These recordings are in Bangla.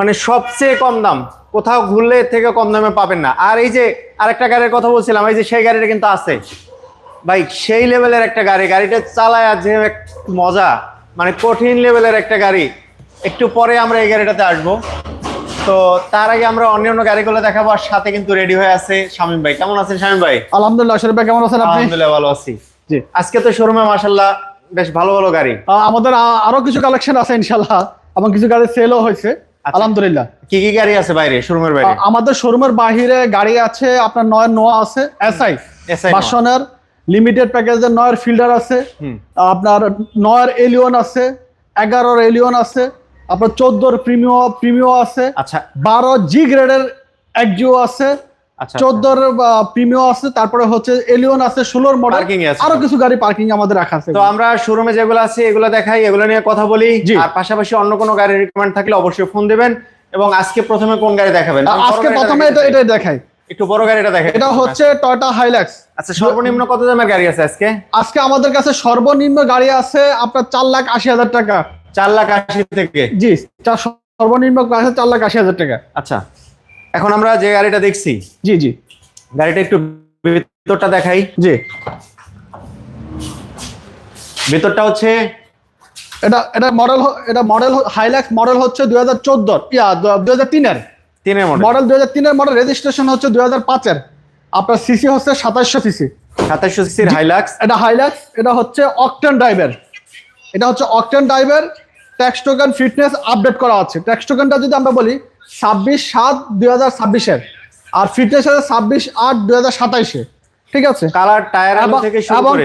মানে সবচেয়ে কম দাম। কোথাও ঘুরলে থেকে কম দামে পাবেন না। আর এই যে আরেকটা গাড়ির কথা বলছিলাম এই যে সেই গাড়িটা কিন্তু আছে। ভাই সেই লেভেলের একটা গাড়ি। গাড়িটা চালায় আর যে এক মজা। মানে কঠিন লেভেলের একটা গাড়ি। একটু পরে আমরা এই গাড়িটাতে আসব। তো তার আগে আমরা অন্যান্য গাড়িগুলো দেখাবো আর সাথে কিন্তু রেডি হয়ে আছে শামীম ভাই। কেমন আছেন শামীম ভাই? আলহামদুলিল্লাহ শরীফ ভাই কেমন আছেন আপনি? আলহামদুলিল্লাহ ভালো আছি। জি। আজকে তো শোরুমে মাসাল্লাহ বেশ ভালো ভালো গাড়ি। আমাদের আরও কিছু কালেকশন আছে ইনশাল্লাহ এবং কিছু গাড়ি সেলও হয়েছে। আলহামদুলিল্লাহ। কি কি গাড়ি আছে বাইরে শোরুমের বাইরে? আমাদের শোরুমের বাহিরে গাড়ি আছে আপনার নয় নোয়া আছে এসআই। বাসনের লিমিটেড প্যাকেজের নয়ের ফিল্ডার আছে আপনার নয়ের এলিয়ন আছে এগারোর এলিয়ন আছে আপনার চোদ্দোর প্রিমিও প্রিমিও আছে আচ্ছা। বারো জি গ্রেডের একজিও আছে আচ্ছা চোদ্দোর প্রিমিও আছে তারপরে হচ্ছে এলিয়ন আছে ষোলোর মডেল। আরও কিছু গাড়ি পার্কিং আমাদের রাখা আছে। তো আমরা শোরুমে যেগুলো আছে এগুলো দেখাই এগুলো নিয়ে কথা বলি। আর পাশাপাশি অন্য কোনো গাড়ির রিকমেন্ড থাকলে অবশ্যই ফোন দিবেন এবং আজকে প্রথমে কোন গাড়ি দেখাবেন? আজকে প্রথমে এটা এটাই দেখাই। একটু বড় গাড়িটা দেখেন এটা হচ্ছে টয়টা হাইল্যাক্স আচ্ছা সর্বনিম্ন কত দামের গাড়ি আছে আজকে? আজকে আমাদের কাছে সর্বনিম্ন গাড়ি আছে আপনার চার লাখ আশি হাজার টাকা। চার লাখ আশি থেকে। জি সর্বনিম্ন আছে চার লাখ আশি হাজার টাকা। আচ্ছা। এখন আমরা যে গাড়িটা দেখছি জি জি। গাড়িটা একটু ভিতরটা দেখাই। জি। ভেতরটা হচ্ছে এটা এটা মডেল এটা মডেল হাইল্যাক্স মডেল হচ্ছে দুই হাজার চোদ্দোর। ইয়া দুই হাজার তিনের। তিনের মডেল মডেল দুই হাজার তিনের মডেল রেজিস্ট্রেশন হচ্ছে দুই হাজার পাঁচের। আপনার সিসি হচ্ছে সাতাশশো সিসি সাতাশশো সিসির হাইলাক্স এটা হাইল্যাক্স এটা হচ্ছে অকটেন ড্রাইভার এটা হচ্ছে octane driver tax token fitness update করা আছে। ট্যাক্স টোকেনটা যদি আমরা বলি ছাব্বিশ সাত দুই হাজার ছাব্বিশের আর ফিটনেস আছে ছাব্বিশ আট দুই হাজার সাতাইশে। ঠিক আছে? কালার টায়ার এবং-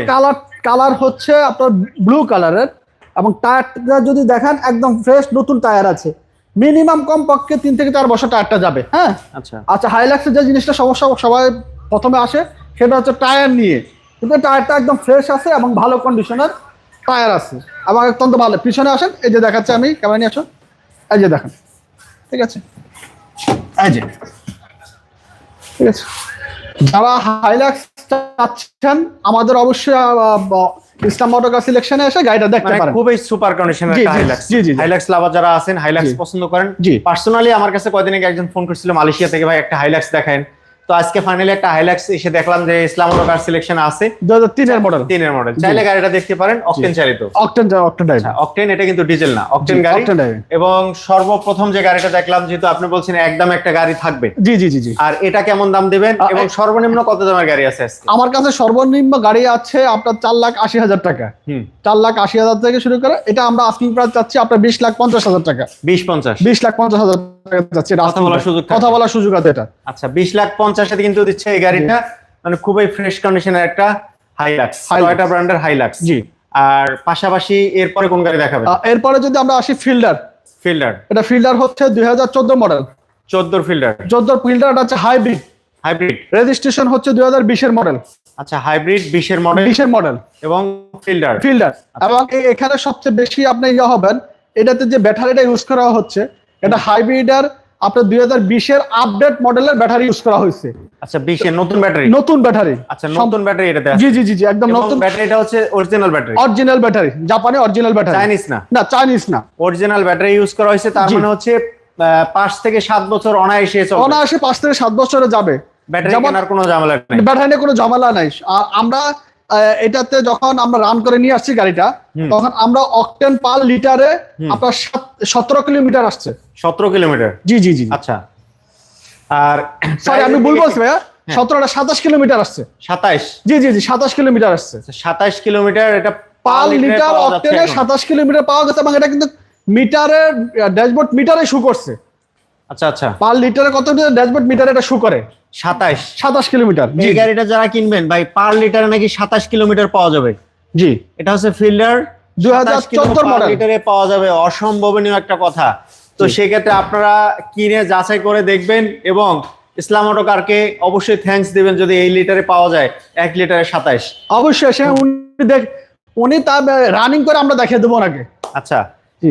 কালার কালার হচ্ছে আপনার ব্লু কালারের এবং টায়ারটা যদি দেখেন একদম ফ্রেশ নতুন টায়ার আছে। মিনিমাম কম পক্ষে তিন থেকে চার বছর টায়ারটা যাবে হ্যাঁ? আচ্ছা। আচ্ছা হাইলাক্সের যে জিনিসটা সমস্যা সবাই প্রথমে আসে সেটা হচ্ছে টায়ার নিয়ে। কিন্তু টায়ারটা একদম ফ্রেশ আছে এবং ভালো কন্ডিশনের টায়ার আছে। এবং অত্যন্ত ভালো। পিছনে আসেন এই যে দেখাচ্ছে আমি ক্যামেরা নিয়ে আসুন। এই যে দেখেন। ঠিক আছে। এই যে। ঠিক আছে। যারা হাইলাক্স চাচ্ছেন আমাদের অবশ্যই ইসলাম সিলেকশনে এসে গাড়িটা দেখতে মানে পারেন। খুবই সুপার কন্ডিশনের একটা হাইলাক্স জি, জি। হাইলাক্স লাভার যারা আছেন হাইলাক্স পছন্দ করেন। জি। পার্সোনালি আমার কাছে কয়দিন আগে একজন ফোন করছিল মালয়েশিয়া থেকে ভাই একটা হাইলাক্স দেখেন তো আজকে ফাইনালি একটা হাইলাক্স এসে দেখলাম যে ইসলাম মোটরকার সিলেকশন আছে। দু হাজার তিনের মডেল তিনের মডেল চাইলে গাড়িটা দেখতে পারেন অকটেন চালিত। অকটেন অকটেন ড্রাইভ অকটেন এটা কিন্তু ডিজেল না অকটেন গাড়ি। এবং সর্বপ্রথম যে গাড়িটা দেখলাম যেহেতু আপনি বলছেন একদম একটা গাড়ি থাকবে। জি জি জি জি। আর এটা কেমন দাম দিবেন এবং সর্বনিম্ন কত দামের গাড়ি আছে আজকে? আমার কাছে সর্বনিম্ন গাড়ি আছে আপনার চার লাখ আশি হাজার টাকা। হুম। চার লাখ আশি হাজার থেকে শুরু করে এটা আমরা আস্কিং প্রাইস চাচ্ছি আপনার বিশ লাখ পঞ্চাশ হাজার টাকা। বিশ পঞ্চাশ। বিশ লাখ পঞ্চাশ হাজার টাকা যাচ্ছে কথা বলার সুযোগ কথা বলার সুযোগ আছে এটা। আচ্ছা বিশ লাখ পঞ্চাশে কিন্তু দিচ্ছে এই গাড়িটা। মানে খুবই ফ্রেশ কন্ডিশনের একটা হাইলাক্স। টয়টা ব্র্যান্ডের হাইলাক্স জি। আর পাশাপাশি এরপরে কোন গাড়ি দেখাবেন? এরপরে যদি আমরা আসি ফিল্ডার। ফিল্ডার। এটা ফিল্ডার হচ্ছে দুই হাজার চোদ্দ মডেল। চোদ্দোর ফিল্ডার। চোদ্দ ফিল্ডার এটা হচ্ছে হাইব্রিড হাইব্রিড রেজিস্ট্রেশন হচ্ছে দুই হাজার বিশের মডেল। আচ্ছা হাইব্রিড বিশের মডেল। বিশের মডেল। এবং ফিল্ডার। ফিল্ডার। এবং এখানে সবচেয়ে বেশি আপনি ইয়ে হবেন এটাতে যে ব্যাটারিটা ইউজ করা হচ্ছে এটা হাইব্রিডার আপনার দুই হাজার বিশের আপডেট মডেলের ব্যাটারি ইউজ করা হয়েছে। আচ্ছা বিশের নতুন ব্যাটারি নতুন ব্যাটারি আচ্ছা নতুন ব্যাটারি আছে। জি জি জি জি একদম নতুন ব্যাটারিটা হচ্ছে অরিজিনাল ব্যাটারি অরিজিনাল ব্যাটারি জাপানি অরিজিনাল ব্যাটারি চাইনিজ না। না চাইনিজ না। অরিজিনাল ব্যাটারি ইউজ করা হয়েছে তার মানে হচ্ছে পাঁচ থেকে সাত বছর অনায়াসে চলবে। অনায়াসে পাঁচ থেকে সাত বছরে যাবে। ব্যাটারি কেনার কোনো ঝামেলা নেই। ব্যাটারি নিয়ে কোনো ঝামেলা নাই। আর আমরা এটাতে যখন আমরা রান করে নিয়ে আসছি গাড়িটা তখন আমরা অকটেন পার লিটারে আপনার সতেরো কিলোমিটার আসছে। সতেরো কিলোমিটার? জি জি জি আচ্ছা। আর সরি আমি ভুল বলছি ভাইয়া। হ্যাঁ। সতেরোটা সাতাশ কিলোমিটার আসছে। সাতাইশ? জি জি জি সাতাশ কিলোমিটার আসছে। সাতাইশ কিলোমিটার এটা পার লিটার অকটেনে সাতাশ কিলোমিটার পাওয়া গেছে এবং এটা কিন্তু মিটারের ড্যাশবোর্ড মিটারে শু করছে। আচ্ছা আচ্ছা। পার লিটারে কত ড্যাশবোর্ড মিটারে এটা শু করে? সাতাইশ সাতাশ কিলোমিটার এই গাড়িটা যারা কিনবেন ভাই পার লিটারে নাকি সাতাশ কিলোমিটার পাওয়া যাবে? জি। এটা হচ্ছে ফিল্ডার 2014 মডেল। লিটারে পাওয়া যাবে। অসম্ভবনীয় একটা কথা। তো সেক্ষেত্রে আপনারা কিনে যাচাই করে দেখবেন এবং ইসলাম অটো কারকে অবশ্যই থ্যাঙ্কস দিবেন যদি এই লিটারে পাওয়া যায় এক লিটারে সাতাইশ অবশ্যই সে উনি দেখ উনি তা রানিং করে আমরা দেখিয়ে দেবো ওনাকে। আচ্ছা।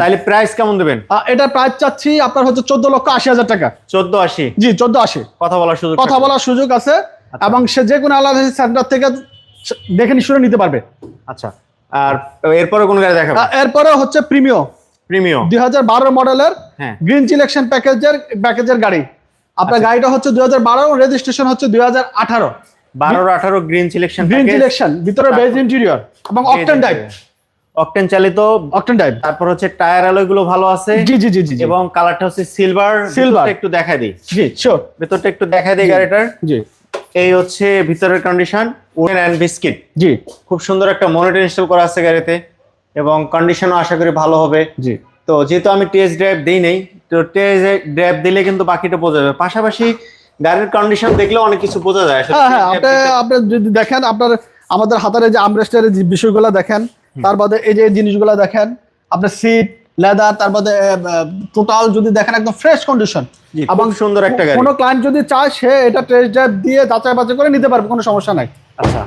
তাহলে প্রাইস কেমন দেবেন? এটার প্রাইস চাচ্ছি আপনার হচ্ছে চোদ্দ লক্ষ আশি হাজার টাকা। চোদ্দ আশি। জি চোদ্দ আশি। কথা বলার সুযোগ কথা বলার সুযোগ আছে আচ্ছা। এবং সে যে কোনো আলাদা সেন্টার থেকে দেখে শুনে নিতে পারবে। আচ্ছা। আর এরপরে কোন গাড়ি দেখাবেন আহ, এরপরে হচ্ছে প্রিমিও প্রিমিয়াম দুই হাজার বারো মডেলের গ্রিন সিলেকশন প্যাকেজের প্যাকেজের গাড়ি। আপনার আচ্ছা। গাড়িটা হচ্ছে দুই হাজার বারো রেজিস্ট্রেশন হচ্ছে দুই হাজার আঠারো। বারো আঠারো গ্রিন সিলেকশন গ্রিন সিলেকশন ভিতরে বেজ ইন্টেরিয়র এবং অকটেন ডাইভ অকটেন চালিত অকটেন ডাইভ তারপর হচ্ছে টায়ার অ্যালয়গুলো ভালো আছে। জি জি জি জি এবং কালারটা হচ্ছে সিলভার Silver। একটু দেখাই দিই। জি শিওর ভেতরটা একটু দেখাই দিই গাড়িটার। জি। এই হচ্ছে ভিতরের কন্ডিশন উডেন অ্যান্ড বিস্কিট জি। খুব সুন্দর একটা মনিটর ইনস্টল করা আছে গাড়িতে এবং কন্ডিশনও আশা করি ভালো হবে। জি। তো যেহেতু আমি টেস্ট ড্রাইভ দিই নেই তো টেস্ট ড্রাইভ দিলে কিন্তু বাকিটা বোঝা যাবে। পাশাপাশি গাড়ির কন্ডিশন দেখলে অনেক কিছু বোঝা যায়। হ্যাঁ হ্যাঁ আপনি যদি দেখেন আপনার আমাদের হাতের যে আমরেস্টের যে বিষয়গুলো দেখেন তার বাদে এই যে জিনিসগুলো দেখেন আপনার সিট লেদার তার বাদে টোটাল যদি দেখেন একদম ফ্রেশ কন্ডিশন এবং সুন্দর একটা গাড়ি। কোনো ক্লায়েন্ট যদি চায় সে এটা টেস্ট ড্রাইভ দিয়ে যাচাই বাছাই করে নিতে পারবে কোনো সমস্যা নাই। আচ্ছা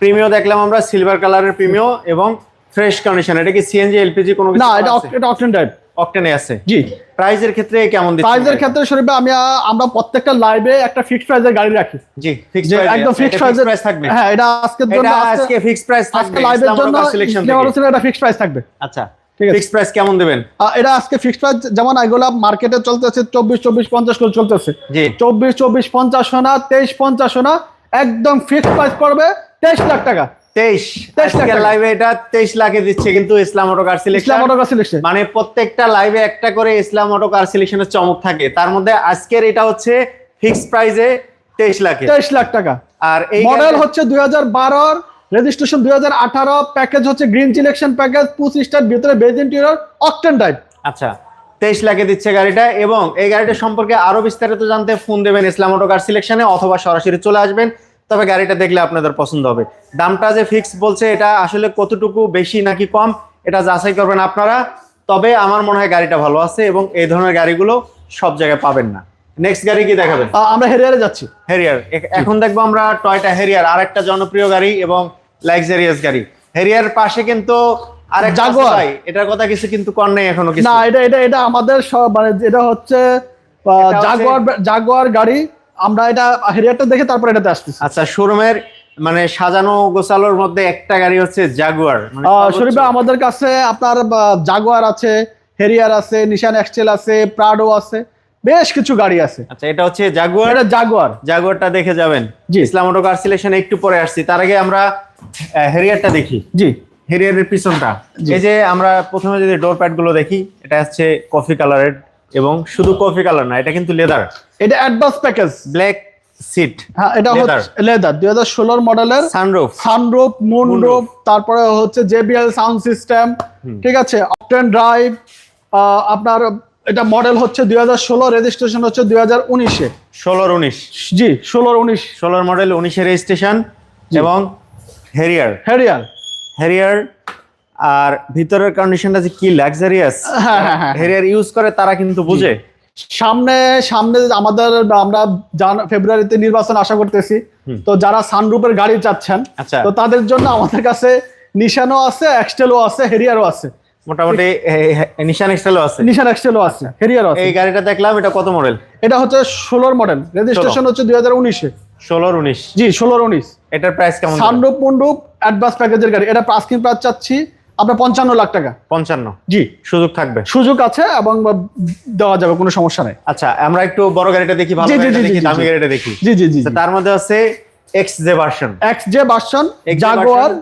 প্রিমিও দেখলাম আমরা সিলভার কালারের প্রিমিও এবং ফ্রেশ কন্ডিশন এটা কি সিএনজি এলপিজি কোনো কিছু না এটা এটা অকটেন ড্রাইভ অকটেনে আছে। জি। প্রাইজের ক্ষেত্রে কেমন প্রাইজের ক্ষেত্রে শরীফে আমি আমরা প্রত্যেকটা লাইভে একটা ফিক্সড প্রাইজের গাড়ি রাখি। জি ফিক্স যে একদম ফিক্সড প্রাইজের প্রাইস থাকবে। হ্যাঁ এটা আজকের জন্য আজকে- আজকে ফিক্স প্রাইস থাকবে লাইভের জন্য সিলেকশন যে এটা ফিক্সড প্রাইস থাকবে। আচ্ছা প্রাইস কেমন দিবেন? এটা আজকে ফিক্সড প্রাইস যেমন এগুলা মার্কেটে চলতেছে চব্বিশ চব্বিশ পঞ্চাশ করে চলতেছে। চব্বিশ চব্বিশ পঞ্চাশ সোনা তেইশ পঞ্চাশ সোনা একদম ফিক্সড প্রাইস পড়বে তেইশ লাখ টাকা। তেইশ। 23 লাখ আজকের টাকা। লাইভে এটা তেইশ লাখে দিচ্ছে কিন্তু Islam auto car Islam selection autograph selection মানে প্রত্যেকটা লাইভে একটা করে ইসলাম অটো কার সিলেকশনের চমক থাকে। তার মধ্যে আজকের এটা হচ্ছে ফিক্স প্রাইসে তেইশ লাখে। তেইশ লাখ টাকা। আর এই মডেল হচ্ছে দুই হাজার বারোর রেজিস্ট্রেশন দুই হাজার আঠারো প্যাকেজ হচ্ছে green selection package push start ভিতরে বেজ ইন্টেরিয়র অকটেন টাইপ আচ্ছা তেইশ লাখে দিচ্ছে গাড়িটা এবং এই গাড়িটা সম্পর্কে আরও বিস্তারিত জানতে ফোন দেবেন ইসলাম অটো কার সিলেকশনে অথবা সরাসরি চলে আসবেন। তবে গাড়িটা দেখলে আপনাদের পছন্দ হবে। দামটা যে ফিক্স বলছে এটা আসলে কতটুকু বেশি নাকি কম এটা যাচাই করবেন আপনারা। তবে আমার মনে হয় গাড়িটা ভালো আছে এবং এই ধরনের গাড়িগুলো সব জায়গায় পাবেন না। নেক্সট গাড়ি কি দেখাবেন? আমরা হেরিয়ারে যাচ্ছি। হেরিয়ার এখন দেখব আমরা টয়টা হেরিয়ার আরেকটা জনপ্রিয় গাড়ি এবং লাক্সারিয়াস গাড়ি। হেরিয়ার পাশে কিন্তু Jaguar। ভাই, এটার কথা কিছু কিন্তু কর নেই এখনও কিছু। না এটা এটা এটা আমাদের সব মানে এটা হচ্ছে হচ্ছে- জাগুয়ার জাগুয়ার গাড়ি। আমরা এটা হেরিয়ারটা দেখে তারপর এটাতে আসতেছি। আচ্ছা শোরুমের মানে সাজানো গোছালোর মধ্যে একটা গাড়ি হচ্ছে জাগুয়ার মানে আহ, সর্বোচ্চ- আমাদের কাছে আপনার জাগুয়ার আছে হেরিয়ার আছে নিশান এক্সটেল আছে প্রাডো আছে বেশ কিছু গাড়ি আছে। আচ্ছা এটা হচ্ছে জাগুয়ার এটা জাগুয়ার জাগুয়ারটা দেখে যাবেন। জি। ইসলাম অটো কার সিলেকশন একটু পরে আসছি। তার আগে আমরা হেরিয়ারটা দেখি। জি। হেরিয়ারের পিছনটা। এই যে আমরা প্রথমে যদি ডোর প্যাডগুলো দেখি এটা হচ্ছে কফি কালারের এবং শুধু কফি কালার না এটা কিন্তু লেদার এটা অ্যাডভান্স প্যাকেজ ব্ল্যাক সিট হ্যাঁ এটা। হচ্ছে লেদার দুই হাজার ষোলোর মডেলের সানরুফ সানরুফ মুনরুফ তারপরে হচ্ছে জেবিএল সাউন্ড সিস্টেম ঠিক আছে? অপটেন ড্রাইভ আপনার এটা মডেল হচ্ছে দুই হাজার ষোলো রেজিস্ট্রেশন হচ্ছে দুই হাজার উনিশে। ষোলোর উনিশ। জি ষোলোর উনিশ। ষোলোর মডেল উনিশের রেজিস্ট্রেশন এবং হেরিয়ার হেরিয়ার হেরিয়ার আর ভিতরের কন্ডিশনটা যে কি লাক্সারিয়াস। হেরিয়ার ইউজ করে তারা কিন্তু বুঝে। সামনে সামনে আমাদের আমরা ফেব্রুয়ারিতে নির্বাচন আশা করতেছি। তো যারা সানরুপের গাড়ি চাচ্ছেন আচ্ছা। তো তাদের জন্য আমাদের কাছে নিশানও আছে এক্সটেলও আছে হেরিয়ারও আছে। মোটামুটি নিশান এক্সেলও আছে। নিশান এক্সটেলও আছে হেরিয়ারও আছে। এই গাড়িটা দেখলাম এটা কত মডেল এটা হচ্ছে ষোলোর মডেল রেজিস্ট্রেশন হচ্ছে দুই হাজার উনিশে। ষোলোর উনিশ। জি ষোলোর উনিশ। এটার প্রাইস কেমন? সানরুপ মন্ডুপ অ্যাডভান্স প্যাকেজের গাড়ি। এটা প্রাস্কিং প্রাইস চাচ্ছি আপনার পঞ্চান্ন লাখ টাকা। পঞ্চান্ন। জি। সুযোগ থাকবে। সুযোগ আছে এবং দেওয়া যাবে কোনো সমস্যা নাই। আচ্ছা আমরা একটু বড় গাড়িটা দেখি ভালো গাড়িটা দেখি দামি। গাড়িটা দেখি। জি জি জি তার মধ্যে আছে X J version X J version Jaguar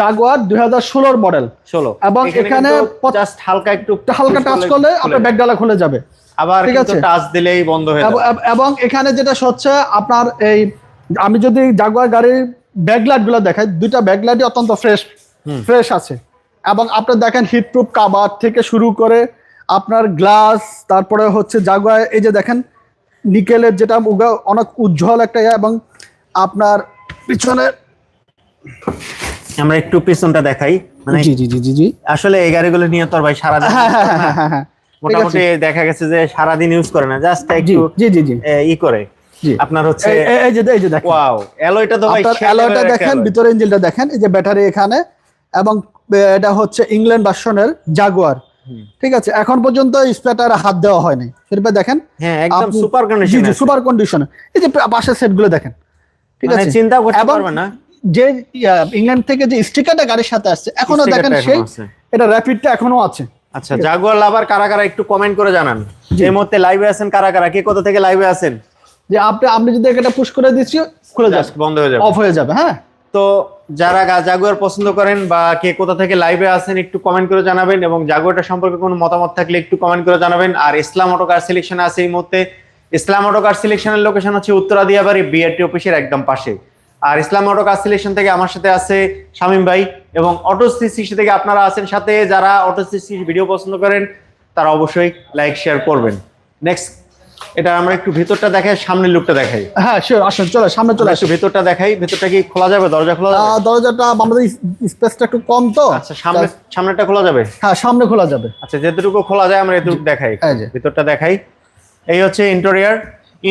Jaguar model ষোলো। এবং এখানে জাস্ট হালকা একটু হালকা টাচ করলে আপনার খুলে যাবে। আবার ঠিক আছে। টাচ দিলেই বন্ধ হয়ে যাবে। এবং এখানে যেটা হচ্ছে আপনার এই আমি যদি জাগুয়ার গাড়ির ব্যাকলাইটগুলো দেখাই দুইটা ব্যাকলাইটই অত্যন্ত ফ্রেশ ফ্রেশ আছে। এবং আপনার দেখেন হিটপ্রুফ কাবার থেকে শুরু করে আপনার গ্লাস তারপরে হচ্ছে জাগুয়ার এই যে দেখেন নিকেলের যেটা অনেক উজ্জ্বল একটা ইয়ে এবং আপনার পিছনে আমরা একটু পিছনটা দেখাই। মানে জি জি জি জি আসলে এই গাড়িগুলো নিয়ে তোর ভাই সারা দিন হ্যাঁ হ্যাঁ হ্যাঁ মোটামুটি দেখা গেছে যে সারাদিন ইউজ করে না জাস্ট একটু জি জি জি। ই করে। আপনার হচ্ছে এই- যে এই যে দেখেন। ওয়াও অ্যালয়টা তো ভাই অ্যালয়টা দেখেন ভিতরে ইঞ্জিনটা দেখেন এই যে ব্যাটারি এখানে এবং এটা হচ্ছে ইংল্যান্ড ভার্সনের জাগুয়ার। ঠিক আছে? এখন পর্যন্ত স্পেটার হাত দেওয়া হয়নি। সেটা দেখেন। হ্যাঁ একদম সুপার কন্ডিশন সুপার কন্ডিশন এই যে পাশের সেটগুলো দেখেন। ঠিক মানে আছে? চিন্তা করতে এবং পারবে না। যে ইংল্যান্ড থেকে যে স্টিকারটা গাড়ির সাথে আসছে এখনও দেখেন সেই এটা র্যাপিডটা এখনও আছে। আচ্ছা জাগুয়ার লাভার কারা কারা একটু কমেন্ট করে জানান। এই মুহূর্তে লাইভে আছেন কারা কারা? কে কোথা থেকে লাইভে আছেন? যে আপনি আপনি যদি এটা পুশ করে দিচ্ছি খুলে যাবে। বন্ধ হয়ে যাবে। অফ হয়ে যাবে হ্যাঁ? তো যারা জাগুয়ার পছন্দ করেন বা কে কোথা থেকে লাইভে আসেন একটু কমেন্ট করে জানাবেন এবং জাগুয়ারটা সম্পর্কে কোনো মতামত থাকলে একটু কমেন্ট করে জানাবেন। আর ইসলাম অটো কার সিলেকশন আছে এই মুহূর্তে। ইসলাম অটো কার সিলেকশনের লোকেশন হচ্ছে উত্তরা দিয়াবাড়ি বিআরটি অফিসের একদম পাশে। আর ইসলাম অটো কার সিলেকশন থেকে আমার সাথে আছে শামীম ভাই এবং অটো সিসি থেকে আপনারা আছেন সাথে। যারা অটো সিসি ভিডিও পছন্দ করেন, তারা অবশ্যই লাইক শেয়ার করবেন। নেক্সট এটা আমরা একটু ভেতরটা দেখাই সামনের লুকটা দেখাই। হ্যাঁ শিওর আসুন চলে সামনে চলে আসুন। ভিতরটা দেখাই ভেতরটা কি খোলা যাবে দরজা খোলা যাবে? দরজাটা আমাদের স্পেসটা একটু কম তো। আচ্ছা সামনে সামনেটা খোলা যাবে? হ্যাঁ সামনে খোলা যাবে। আচ্ছা যেটুকু খোলা যায় আমরা এটুকু দেখাই। ভিতরটা দেখাই। এই হচ্ছে ইন্টেরিয়ার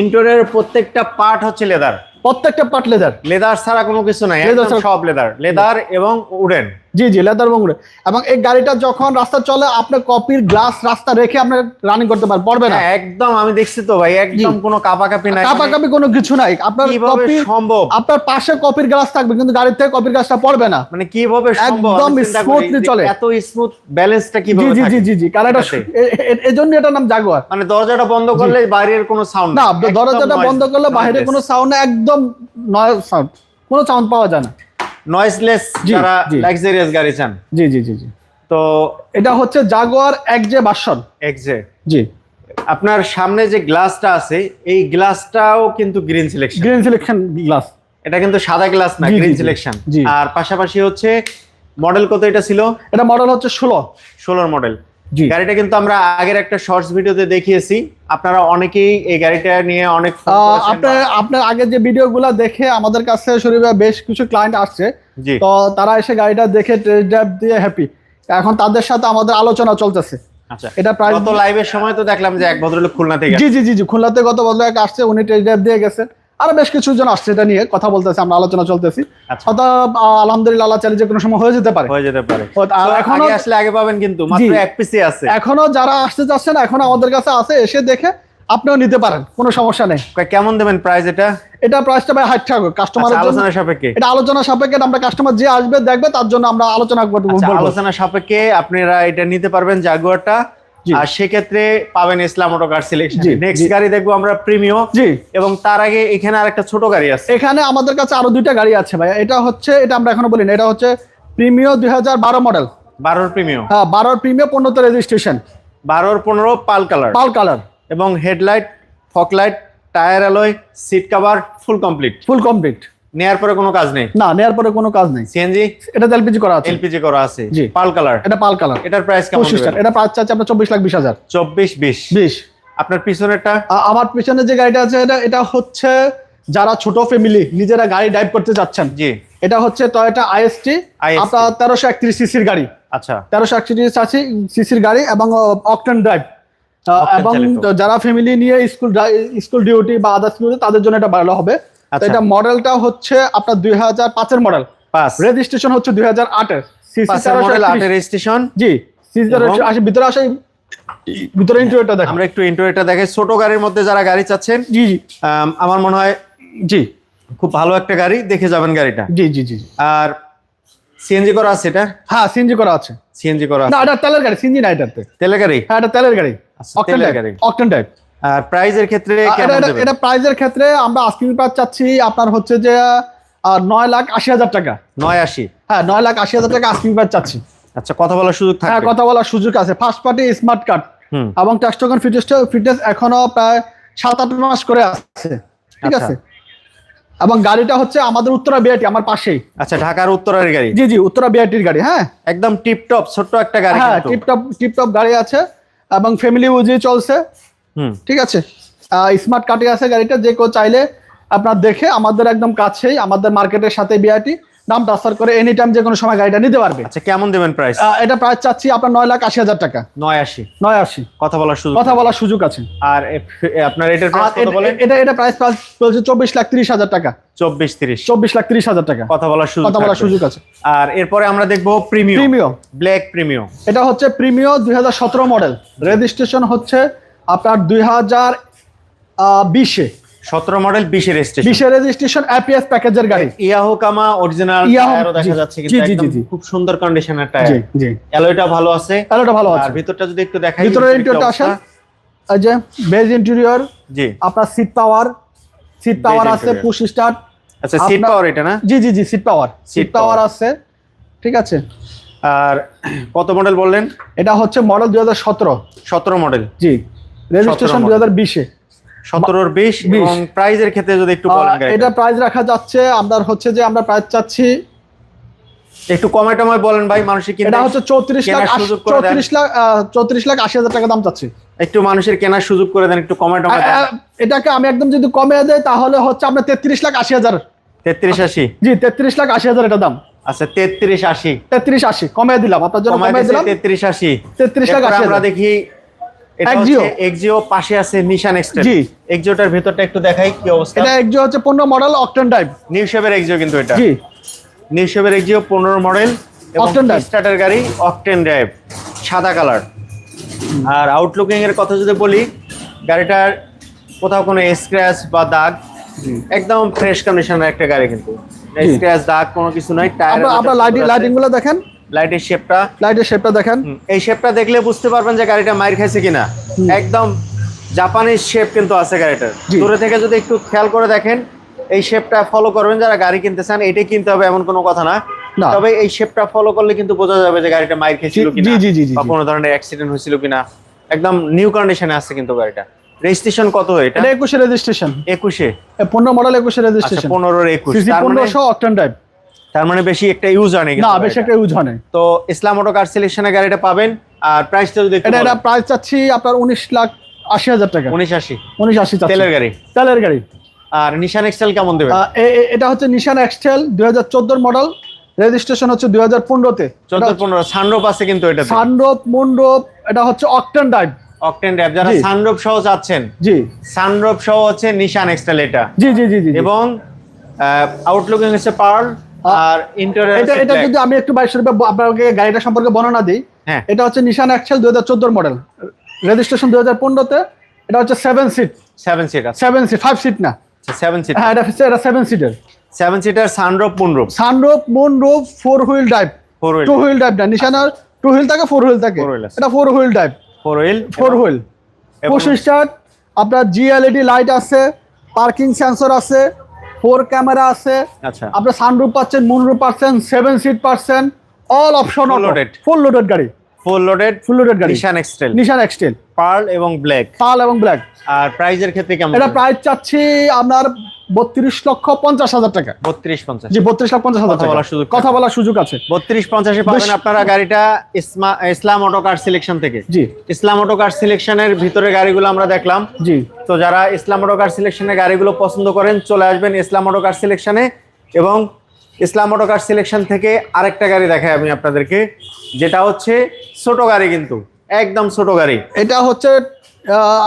ইন্টেরিয়ার প্রত্যেকটা পার্ট হচ্ছে লেদার প্রত্যেকটা পার্ট লেদার লেদার ছাড়া কোনো কিছু নাই সব লেদার লেদার এবং উডেন জি জি লেদার বঙ্গুরে এবং এই গাড়িটা যখন রাস্তা চলে আপনার কপির গ্লাস রাস্তা রেখে আপনার রানিং করতে পারবেন না। হ্যাঁ একদম আমি দেখছি তো ভাই একদম। কোনো কাপাকাপি নাই। কাপা কাপি কোনো কিছু নাই। আপনার কপি সম্ভব? আপনার পাশে কপির গ্লাস থাকবে কিন্তু গাড়ির থেকে কপির গ্লাসটা পড়বে না। মানে কীভাবে সম্ভব? একদম যে চলে। এত স্মুথ ব্যালেন্সটা কীভাবে জি জি জি জি কারণ এটা এজন্য এটার নাম জাগুয়ার মানে দরজাটা বন্ধ করলে বাইরের কোনো সাউন্ড না দরজাটা বন্ধ করলে বাইরে কোনো সাউন্ড একদম নয় সাউন্ড কোনো সাউন্ড পাওয়া যায় না। নয়েজলেস জি, যারা লাক্সারিয়াস গাড়ি চান। জি জি জি জি। তো এটা হচ্ছে জাগুয়ার এক যে বাসন এক্সে জি। আপনার সামনে যে গ্লাসটা আছে এই গ্লাসটাও কিন্তু green selection green selection glass এটা কিন্তু সাদা গ্লাস না গ্রিন সিলেকশন আর পাশাপাশি হচ্ছে মডেল কত এটা ছিল? এটা মডেল হচ্ছে ষোলো। ষোলোর মডেল গাড়িটা কিন্তু আমরা আগের একটা শর্টস ভিডিওতে দেখিয়েছি। আপনারা অনেকেই এই গাড়িটা নিয়ে অনেক আপনার আপনার আগে যে ভিডিওগুলো দেখে আমাদের কাছে শরীরে বেশ কিছু ক্লায়েন্ট আসছে। তো তারা এসে গাড়িটা দেখে টেস্ট ড্রাইভ দিয়ে হ্যাপি এখন তাদের সাথে আমাদের আলোচনা চলতেছে। আচ্ছা এটা প্রায় গত লাইভের সময় তো দেখলাম যে এক ভদ্রলোক খুলনা থেকে জি জি জি জি খুলনাতে গত এক আসছে উনি টেস্ট ড্রাইভ দিয়ে গেছেন আরও বেশ কিছু জন আসছে এটা নিয়ে কথা বলতেছে আমরা আলোচনা চলতেছি। আচ্ছা। হয়তো আলহামদুলিল্লাহ আল্লাহ চালিয়ে যে কোনো সময় হয়ে যেতে পারে। হয়ে যেতে পারে। এখনো- আসলে আগে পাবেন কিন্তু মাত্র এক পিসি আছে। এখনও যারা আসতে চাচ্ছেন এখনও আমাদের কাছে আছে এসে দেখে আপনিও নিতে পারেন কোনো সমস্যা নেই। কেমন দেবেন প্রাইস এটা? এটা প্রাইসটা ভাই হাইট থাকবে কাস্টমার কাস্টমারের আলোচনা সাপেক্ষে। এটা আলোচনা সাপেক্ষে আমরা কাস্টমার যে আসবে দেখবে তার জন্য আমরা আলোচনা করব আচ্ছা, আলোচনা সাপেক্ষে আপনারা এটা নিতে পারবেন জাগুয়ারটা। আর সেক্ষেত্রে পাবেন Islam auto car selection next গাড়ি দেখব আমরা প্রিমিয়ম জি। এবং তার আগে এখানে আরেকটা ছোট গাড়ি আছে। এখানে আমাদের কাছে আরও দুইটা গাড়ি আছে ভাই এটা হচ্ছে এটা আমরা এখনও বলি না এটা হচ্ছে প্রিমিও দুই মডেল বারোর প্রিমিয়ম হ্যাঁ বারোর প্রিমিও পনেরোতে রেজিস্ট্রেশন বারোর পনেরো পাল কালার পাল কালার এবং headlight fog light tyre alloy seat cover full complete full complete নেয়ার পরে কোনো কাজ নেই? না নেওয়ার পরে কোনো কাজ নেই। সিএনজি এটা এলপিজি করা আছে। এলপিজি করা আছে। জি। পাল কালার এটা পাল কালার এটার প্রাইস কেমন এটা পাঁচ চাচ্ছে আপনার চব্বিশ লাখ বিশ হাজার। চব্বিশ বিশ? বিশ। আপনার পিছনেরটা? আমার পিছনে যে গাড়িটা আছে এটা এটা হচ্ছে যারা ছোট ফ্যামিলি নিজেরা গাড়ি ড্রাইভ করতে যাচ্ছেন। জি। এটা হচ্ছে টয়োটা আইএসটি আপনার তেরোশো একত্রিশ সিসির গাড়ি। আচ্ছা। তেরোশো একত্রিশ সিসির গাড়ি এবং অকটেন ড্রাইভ এবং যারা ফ্যামিলি নিয়ে স্কুল স্কুল ডিউটি বা আদার্স ডিউটি তাদের জন্য এটা ভালো হবে। এটা মডেলটা হচ্ছে আপনার দুই হাজার পাঁচের মডেল। রেজিস্ট্রেশন হচ্ছে দুই হাজার আটের। রেজিস্ট্রেশন জি সিসি ভিতরে আসে ভিতরে আমরা একটু দেখাই ছোট গাড়ির মধ্যে যারা গাড়ি চাচ্ছেন জি জি। আমার মনে হয় জি। খুব ভালো একটা গাড়ি দেখে যাবেন গাড়িটা। জি জি জি আর সিএনজি করা আছে এটা? হ্যাঁ সিএনজি করা আছে। সিএনজি করা না আছে। এটা তেলের গাড়ি সিএনজি না এটাতে। তেলে গাড়ি? হ্যাঁ এটা তেলের গাড়ি। আচ্ছা, অকটেন টাইপ গাড়ি। অকটেন টাইপ আর প্রাইজের ক্ষেত্রে এটা প্রাইজের ক্ষেত্রে আমরা আস্কিং প্রাইস চাচ্ছি আপনার হচ্ছে যে নয় লাখ আশি হাজার টাকা। নয় আশি। হ্যাঁ নয় লাখ আশি হাজার টাকা আস্কিং প্রাইস চাচ্ছি। আচ্ছা কথা বলার সুযোগ হ্যাঁ কথা বলার সুযোগ আছে। ফার্স্ট পার্টি স্মার্ট কার্ড এবং ট্যাক্স ফিটনেস ফিটনেস এখনও প্রায় সাত আট মাস করে আছে। ঠিক আচ্ছা। আছে? এবং গাড়িটা হচ্ছে আমাদের উত্তরা বিআইটি আমার পাশেই। আচ্ছা ঢাকার উত্তরের গাড়ি? জি জি উত্তরা বিআইটির গাড়ি হ্যাঁ। একদম টিপটপ ছোট্ট একটা গাড়ি হ্যাঁ টিপটপ টিপটপ গাড়ি আছে। এবং ফ্যামিলি উজি চলছে। ঠিক আছে? স্মার্ট কার্ডে আছে গাড়িটা যে কেউ চাইলে আপনার দেখে আমাদের একদম কাছেই আমাদের মার্কেটের সাথে বিআইটি নাম ট্রান্সফার করে এনি টাইম যে কোনো সময় গাড়িটা নিতে পারবে। আচ্ছা কেমন দেবেন প্রাইস এটা প্রায় চাচ্ছি আপনার নয় লাখ আশি হাজার টাকা। নয় আশি। নয় আশি। কথা বলার সুযোগ কথা বলার সুযোগ আছে। আর আপনার এটার প্রাইস কত এটা- বলেন? এটা এটা প্রাইস বলছে চব্বিশ লাখ তিরিশ হাজার টাকা। চব্বিশ তিরিশ। চব্বিশ লাখ তিরিশ হাজার টাকা। কথা বলার সুযোগ কথা বলার সুযোগ আছে। আর এরপরে আমরা দেখব প্রিমিয়াম প্রিমিয়ম ব্ল্যাক প্রিমিয়াম এটা হচ্ছে প্রিমিয়ম দুই হাজার সতেরো মডেল রেজিস্ট্রেশন হচ্ছে আপনার দুই হাজার বিশে। সতেরো মডেল বিশের স্টেশন বিশের রেজিস্ট্রেশন অ্যাপিএস প্যাকেজের গাড়ি। ইয়াহুকামা অরিজিনাল ইয়াহু- টায়ারও দেখা যাচ্ছে কিন্তু জি, একদম জি। খুব সুন্দর কন্ডিশনের জি টায়ার জি অ্যালয়টা ভালো আছে। তাহলে ভালো আর আছে। ভিতরটা যদি একটু দেখাই ভিতরের ইন্টেরিয়রটা। আসেন। এই যে বেজ ইন্টেরিয়র জি। আপনার সিট পাওয়ার সিট পাওয়ার আছে পুশ স্টার্ট আচ্ছা সিট পাওয়ার এটা না? জি জি জি সিট পাওয়ার সিট পাওয়ার আছে ঠিক আছে। আর কত মডেল বললেন? এটা হচ্ছে মডেল দুই হাজার সতেরো। সতেরো মডেল জি। রেজিস্ট্রেশন। দুই হাজার বিশে। সতেরোর বিশ এবং প্রাইজের ক্ষেত্রে যদি একটু বলেন। এটা প্রাইস রাখা যাচ্ছে আপনার হচ্ছে যে আমরা প্রাইস চাচ্ছি। একটু কমে টমে বলেন ভাই মানুষের কিনতে এটা হচ্ছে চৌত্রিশ লাখ। চৌত্রিশ লাখ চৌত্রিশ লাখ আশি হাজার টাকা দাম চাচ্ছি। একটু মানুষের কেনার সুযোগ করে দেন একটু কমে টমে এটাকে আমি একদম যদি কমে দেয় তাহলে হচ্ছে আপনার তেত্রিশ লাখ আশি হাজার। তেত্রিশ আশি? জি তেত্রিশ লাখ আশি হাজার এটা দাম। আচ্ছা তেত্রিশ আশি। তেত্রিশ আশি কমে দিলাম আপনার জন্য কমে দিলাম। তেত্রিশ আশি। 33 লাখ 80 আমরা। দেখি এটা হচ্ছে এক্সিও পাশে আছে নিশান এক্সটেল জি। এক্সিওটার ভিতরটা একটু দেখাই কি অবস্থা। এটা একজন হচ্ছে পনেরো মডেল অকটেন ড্রাইভ নিউ শেপের এক্সিও কিন্তু এটা। জি। নিউ শেপের এক্সিও পনেরো মডেল স্টার্টার গাড়ি অকটেন ড্রাইভ সাদা কালার আর আউটলুকিং এর কথা যদি বলি গাড়িটার কোথাও কোনো স্ক্র্যাচ বা দাগ একদম ফ্রেশ কন্ডিশনের একটা গাড়ি কিন্তু। স্ক্র্যাচ দাগ কোনো কিছু নাই আপনার লাইটিং লাইটিংগুলো দেখেন। লাইটের শেপটা লাইটের শেপটা দেখেন। এই শেপটা দেখলে বুঝতে পারবেন যে গাড়িটা মাইর খাইছে কিনা। একদম জাপানিজ শেপ কিন্তু আছে গাড়িটার। দূরে থেকে যদি একটু খেয়াল করে দেখেন এই শেপটা ফলো করবেন যারা গাড়ি কিনতে চান এটাই কিনতে হবে এমন কোনো কথা না। তবে এই শেপটা ফলো করলে কিন্তু বোঝা যাবে যে গাড়িটা মাইর খেয়েছিল কিনা বা কোনো ধরনের অ্যাক্সিডেন্ট হয়েছিল কিনা। একদম নিউ কন্ডিশনে আছে কিন্তু গাড়িটা। রেজিস্ট্রেশন কত এটা? এটা একুশে রেজিস্ট্রেশন একুশে। পনেরো মডেল একুশে রেজিস্ট্রেশন সিসি তার মানে পনেরোশো অকটেন ড্রাইভ তার মানে বেশি একটা ইউজ হয় না বেশি একটা ইউজ হয় তো ইসলাম অটো কার সিলেকশনে গাড়িটা পাবেন আর প্রাইসটা যদি এটা এটা প্রাইস চাচ্ছি আপনার উনিশ লাখ আশি হাজার টাকা। উনিশ আশি। উনিশ আশি তেলের গাড়ি। তেলের গাড়ি। আর নিশান এক্সেল কেমন দেবে এটা হচ্ছে নিশান এক্সটেল দুই হাজার চোদ্দোর মডেল রেজিস্ট্রেশন হচ্ছে দুই হাজার পনেরোতে। চোদ্দ পনেরো। সানরোপ আছে কিন্তু এটা সানরোপ মন্ডপ এটা হচ্ছে অকটেন ড্রাইভ অকটেন র্যাপ যারা। সানরোপ সহ যাচ্ছেন জি। সানরোপ সহ হচ্ছে নিশান এক্সেল এটা। জি জি জি জি। এবং আউটলুকিং হচ্ছে পার্ল আর এটা এটা যদি আমি একটু বাইশ আপনাকে গাড়িটা সম্পর্কে বর্ণনা দিই হ্যাঁ। এটা হচ্ছে নিশান এক্সেল দুই হাজার চোদ্দোর মডেল রেজিস্ট্রেশন দুই হাজার পনেরোতে এটা হচ্ছে seven seat seven seat seven seat five seat না। সেভেন সিট হ্যাঁ এটা এটা সেভেন সিটের seven seater sunroof moonroof sunroof moonroof four wheel drive four wheel two wheel drive না। নিশানার টু হুইল থাকে ফোর হুইল থাকে। এটা four wheel drive four wheel four wheel start আপনার জিএলইডি লাইট আছে পার্কিং সেন্সর আছে ফোর ক্যামেরা আছে। আচ্ছা। আপনার সানরুপ পাচ্ছেন মুনরুপ পাচ্ছেন সেভেন সিট পাচ্ছেন অল অপশন. ফুল লোডেড গাড়ি। ফুল লোডেড ফুল লোডেড গাড়ি। নিশান এক্সটেল নিশান এক্সটেল পার্ল এবং ব্ল্যাক পাল এবং ব্ল্যাক আর প্রাইজের ক্ষেত্রে কেমন এটা প্রাইস চাচ্ছি আপনার বত্রিশ লক্ষ পঞ্চাশ হাজার টাকা। বত্রিশ পঞ্চাশ। জি বত্রিশ লাখ পঞ্চাশ হাজার টাকা। বলার সুযোগ কথা বলার সুযোগ আছে। বত্রিশ পঞ্চাশে পাবেন আপনারা গাড়িটা ইসলাম অটো কার সিলেকশন থেকে। জি। ইসলাম অটো কার সিলেকশনের ভিতরে গাড়িগুলো আমরা দেখলাম। জি। তো যারা ইসলাম অটো কার সিলেকশনের গাড়িগুলো পছন্দ করেন চলে আসবেন ইসলাম অটো কার সিলেকশনে এবং ইসলাম অটো কার সিলেকশন থেকে আরেকটা গাড়ি দেখাই আমি আপনাদেরকে যেটা হচ্ছে ছোট গাড়ি কিন্তু একদম ছোট গাড়ি। এটা হচ্ছে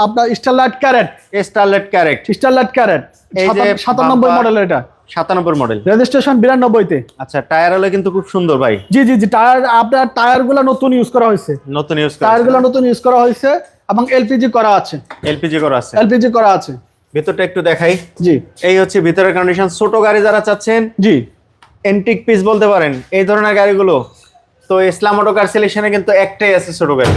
আপনার starlight carat starlet carat starlight carat এই যে সাতানব্বই মডেল এটা। সাতানব্বই মডেল রেজিস্ট্রেশন বিরানব্বইতে। আচ্ছা টায়ার হলে কিন্তু খুব সুন্দর ভাই। জি জি জি টায়ার আপনার টায়ারগুলো নতুন ইউজ করা হয়েছে। নতুন ইউজ টায়ারগুলো নতুন ইউজ করা হয়েছে এবং এলপিজি করা আছে। এলপিজি করা আছে। এলপিজি করা আছে। ভিতরটা একটু দেখাই। জি। এই হচ্ছে ভিতরের কন্ডিশন ছোট গাড়ি যারা চাচ্ছেন জি। এন্টিক পিস বলতে পারেন এই ধরনের গাড়িগুলো। তো ইসলাম অটো কার সিলেকশনে কিন্তু একটাই আছে ছোট গাড়ি।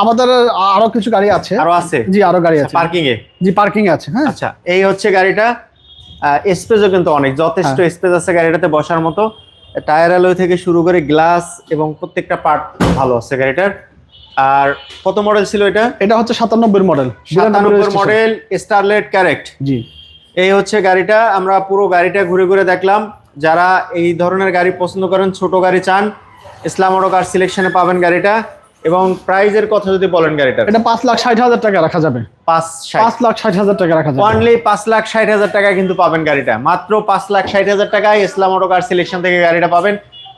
আমাদের আরও কিছু গাড়ি আছে। আরও আছে? জি আরও গাড়ি আছে। পার্কিং এ? জি পার্কিং আছে হ্যাঁ। আচ্ছা এই হচ্ছে গাড়িটা। স্পেসও কিন্তু অনেক যথেষ্ট হ্যাঁ। স্পেস আছে গাড়িটাতে বসার মতো। টায়ার অ্যালয় থেকে শুরু করে গ্লাস এবং প্রত্যেকটা পার্ট ভালো আছে গাড়িটার। আর কত মডেল ছিল এটা? এটা হচ্ছে সাতানব্বই মডেল সাতানব্বই মডেল স্টারলেট ক্যারেক্ট জি। এই হচ্ছে গাড়িটা আমরা পুরো গাড়িটা ঘুরে ঘুরে দেখলাম। যারা এই ধরনের গাড়ি পছন্দ করেন ছোট গাড়ি চান ইসলাম অটো কার সিলেকশনে পাবেন গাড়িটা এবং প্রাইজের কথা যদি বলেন গাড়িটা এটা পাঁচ লাখ ষাট হাজার টাকা রাখা যাবে। পাঁচ পাঁচ লাখ ষাট হাজার টাকা রাখা যাবে। অনলি পাঁচ লাখ ষাট হাজার টাকায় কিন্তু পাবেন গাড়িটা। মাত্র পাঁচ লাখ ষাট হাজার টাকায় ইসলাম অটো কার সিলেকশন থেকে গাড়িটা পাবেন।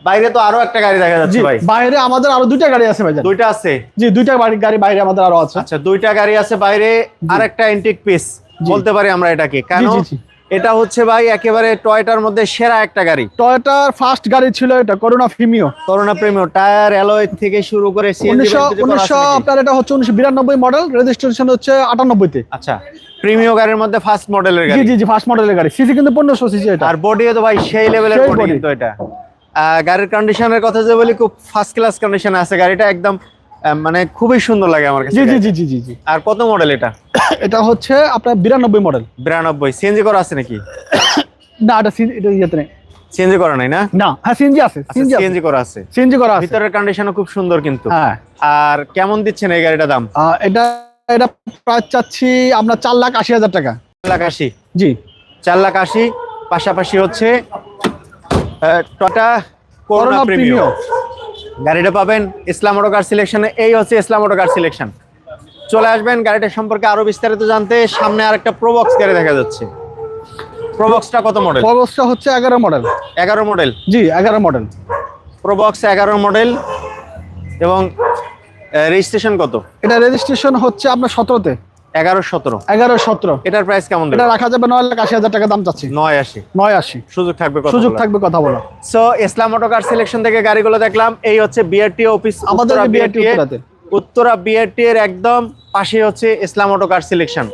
বাইরে তো আরও একটা গাড়ি দেখা যাচ্ছে ভাই। বাইরে আমাদের আরও দুইটা গাড়ি আছে ভাই দুইটা আছে? জি দুইটা গাড়ি বাইরে আমাদের আরও আছে। আচ্ছা দুইটা গাড়ি আছে বাইরে। আর একটা এন্টিক পিস বলতে পারি আমরা এটাকে। জি। এটা হচ্ছে ভাই একেবারে টয়টার মধ্যে সেরা একটা গাড়ি। টয়টার ফার্স্ট গাড়ি ছিল এটা Corona Premio Corona premier tyre alloy থেকে শুরু করে উনিশশো? আপনার এটা হচ্ছে উনিশশো বিরানব্বই মডেল রেজিস্ট্রেশন হচ্ছে আটানব্বইতে। আচ্ছা প্রিমিয় গাড়ির মধ্যে ফার্স্ট মডেলের গাড়ি। জি জি ফার্স্ট মডেলের গাড়ি। সিসি কিন্তু পনেরোশো সিসি এটা। আর বডিও তো ভাই সেই লেভেলের বডি। কিন্তু এটা। গাড়ির কন্ডিশনের কথা যে বলি খুব ফার্স্ট ক্লাস কন্ডিশনে আছে। গাড়িটা একদম মানে খুবই সুন্দর লাগে আমার কাছে জি জি জি জি জি আর কত মডেল এটা? এটা হচ্ছে আপনার বিরানব্বই মডেল বিরানব্বই। সিএনজি করা আছে নাকি? না এটা এটা ইয়েতে নেই। সিএনজি করা নাই না? না হ্যাঁ সিএনজি আছে সিএনজি আছে। সিএনজি করা আছে। সিএনজি করা আছে। ভিতরের কন্ডিশনও খুব সুন্দর কিন্তু। হ্যাঁ। আর কেমন দিচ্ছেন এই গাড়িটা দাম? এটা এটা প্রায় চাচ্ছি আমরা চার লাখ আশি হাজার টাকা। চার লাখ আশি। জি। চার লাখ আশি পাশাপাশি হচ্ছে টটা করোনা প্রিমিয়াম গাড়িটা পাবেন ইসলাম অটো কার সিলেকশনে এই হচ্ছে ইসলাম অটো কার সিলেকশন চলে আসবেন গাড়িটা সম্পর্কে আরও বিস্তারিত জানতে। সামনে আরেকটা প্রবক্স গাড়ি দেখা যাচ্ছে। প্রবক্সটা কত মডেল প্রবক্সটা হচ্ছে এগারো মডেল এগারো মডেল জি এগারো মডেল প্রবক্স এগারো মডেল এবং রেজিস্ট্রেশন কত? এটা রেজিস্ট্রেশন হচ্ছে আপনার সতেরোতে। এগারো সতেরো। এগারো সতেরো। এটার প্রাইস কেমন এটা রাখা যাবে নয় লাখ আশি হাজার টাকা দাম চাচ্ছি। নয় আশি। নয় আশি। সুযোগ থাকবে সুযোগ থাকবে কথা বলা so Islam auto car selection থেকে গাড়িগুলো দেখলাম। এই হচ্ছে বিআরটি অফিস আমাদের উত্তরা BRT BRT উত্তরাতে। উত্তরা বিআরটি এর একদম পাশে হচ্ছে Islam auto car selection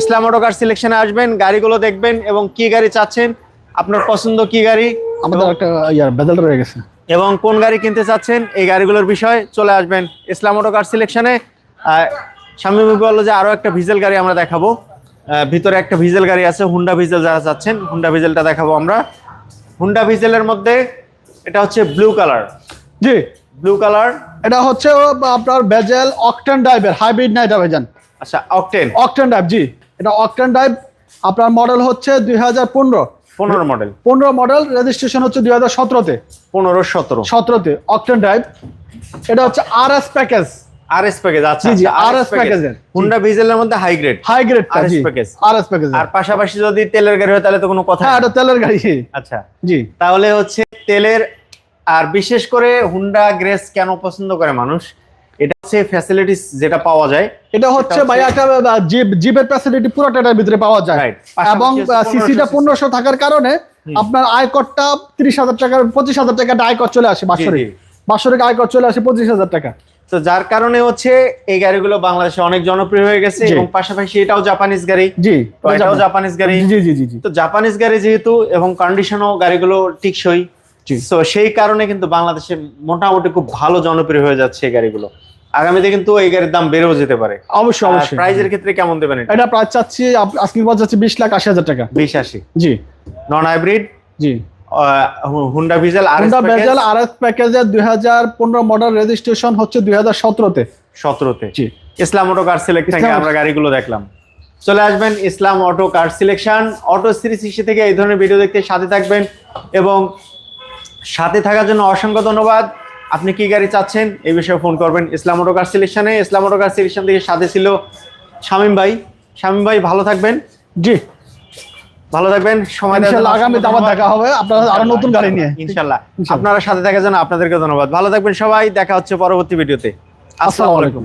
Islam auto সিলেকশনে আসবেন গাড়িগুলো দেখবেন এবং কি গাড়ি চাচ্ছেন আপনার পছন্দ কি গাড়ি আমাদের একটা ইয়ার বেদল রয়ে গেছে। এবং কোন গাড়ি কিনতে চাচ্ছেন এই গাড়িগুলোর বিষয়ে চলে আসবেন ইসলাম অটো কার সিলেকশনে স্বামী বলল যে আরও একটা ভিজেল গাড়ি আমরা দেখাবো। ভিতরে একটা ভিজেল গাড়ি আছে হুন্ডা ভিজেল যারা চাচ্ছেন হুন্ডা ভিজেলটা দেখাবো আমরা। হুন্ডা ভিজেলের মধ্যে এটা হচ্ছে ব্লু কালার। জি। Blue colour. এটা হচ্ছে আপনার বেজেল অকটেন ড্রাইভের হাইব্রিড না এটা ভাইজান আচ্ছা অকটেন। অকটেন ড্রাইভ জি। এটা অকটেন ড্রাইভ আপনার মডেল হচ্ছে দুই হাজার পনেরো। পনেরো মডেল। পনেরো মডেল রেজিস্ট্রেশন হচ্ছে দুই হাজার সতেরোতে। পনেরো সতেরো। সতেরোতে অকটেন ড্রাইভ। এটা হচ্ছে R S package. R S package আচ্ছা জি, জি, আচ্ছা। প্যাকেজের। হুন্ডা ভিজেলের মধ্যে হাই গ্রেড গ্রেড প্যাকেজ আর পাশাপাশি যদি তেলের গাড়ি হয় তাহলে তো কোনো কথা হ্যাঁ এটা তেলের গাড়ি। আচ্ছা। জি। তাহলে হচ্ছে তেলের আর বিশেষ করে হুন্ডা গ্রেস কেন পছন্দ করে মানুষ? এটা হচ্ছে ফ্যাসিলিটিস যেটা পাওয়া যায়। এটা হচ্ছে ভাই একটা জিপ জিপের ফ্যাসিলিটি পুরোটা এটার ভিতরে পাওয়া যায়। এবং হচ্ছে 1500 পনেরোশো থাকার কারণে আপনার আয়করটা তিরিশ হাজার টাকার পঁচিশ হাজার টাকা আয়কর চলে আসে বাৎসরিক। বাৎসরিক আয়কর চলে আসে পঁচিশ হাজার টাকা। তো যার কারণে হচ্ছে এই গাড়িগুলো বাংলাদেশে অনেক জনপ্রিয় হয়ে গেছে এবং পাশাপাশি এটাও জাপানিজ গাড়ি। জি এটাও জাপানিজ গাড়ি। জি জি জি তো জাপানিজ গাড়ি যেহেতু এবং কন্ডিশনও গাড়িগুলো টিকসই। তো সেই কারণে কিন্তু বাংলাদেশে মোটামুটি খুব ভালো জনপ্রিয় হয়ে যাচ্ছে এই গাড়িগুলো। আগামীতে কিন্তু এই গাড়ির দাম বেড়েও যেতে পারে। অবশ্যই অবশ্যই। প্রাইজের ক্ষেত্রে কেমন দেবেন এটা? প্রায় চাচ্ছি আজকে বাজার চাচ্ছি বিশ লাখ আশি হাজার টাকা। বিশ আশি। জি। নন হাইব্রিড জি। হুন্ডা ভিজেল আর হোন্ডা বেজাল আর এস প্যাকেজের দুই হাজার পনেরো মডেল রেজিস্ট্রেশন হচ্ছে দুই হাজার সতেরোতে। সতেরোতে। জি। ইসলাম অটো কার সিলেক্ট থেকে আমরা গাড়িগুলো দেখলাম। চলে আসবেন Islam auto car selection auto series CC থেকে এই ধরনের ভিডিও দেখতে সাথে থাকবেন এবং সাথে থাকার জন্য অসংখ্য ধন্যবাদ। আপনি কি গাড়ি চাচ্ছেন? এই বিষয়ে ফোন করবেন ইসলাম অটো কার সিলেকশনে ইসলাম অটো কার সিলেকশন থেকে সাথে ছিল শামীম ভাই। শামীম ভাই ভালো থাকবেন। জি। ভালো থাকবেন সময় আগামী আগামীতে আবার দেখা হবে আপনারা আরও নতুন গাড়ি নিয়ে। ইনশাল্লাহ। ইনশাল্লাহ। আপনারা সাথে থাকার জন্য আপনাদেরকে ধন্যবাদ। ভালো থাকবেন সবাই দেখা হচ্ছে পরবর্তী ভিডিওতে। আসসালামু আলাইকুম।